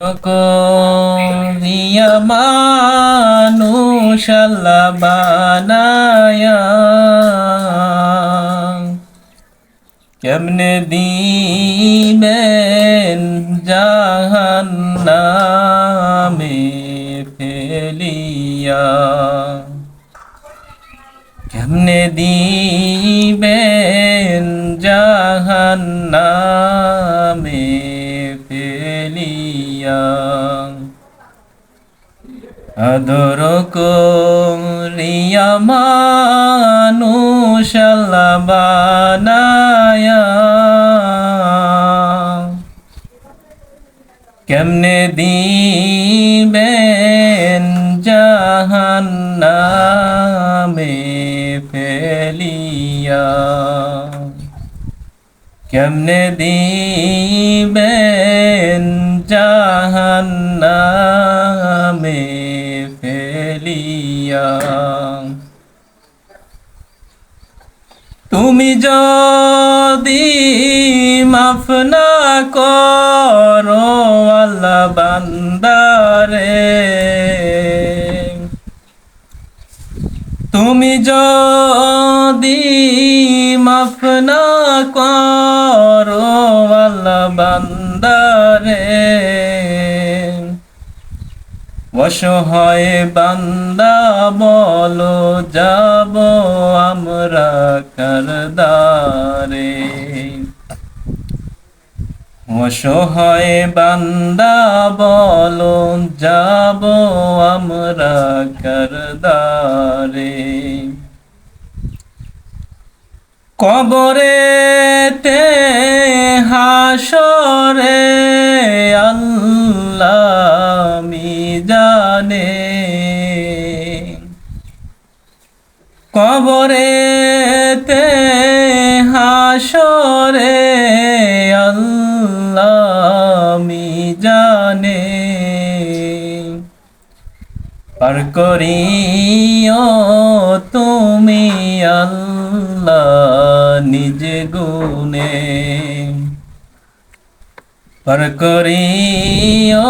করিয়া মানুষ আল্লাহ বানায়া কেমনে দিবেন জাহান্নামে ফেলিয়া? কেমনে দিবেন জাহান্নামে আদর করিয়া মানুষ কেমনে দিবেন জাহান্নামে ফেলিয়া? কেমনে দিবেন জাহান্নামে ফেলিয়া? তুমি যদি মাফ না করো আল্লাহ বান্দারে তুমি যদি মাফ না করো আল্লাহ বান্দারে, অসহায় বান্দা বলো, যাব আমরা করদারে। অসহায় বান্দা বলো, যাব আমরা করদারে কবরেতে হাসরে আল্লাহ জানে কবরেতে হাসরে আল্লাহ জানে পার করিও তুমি আল্লাহ নিজ গুণে। পার করিও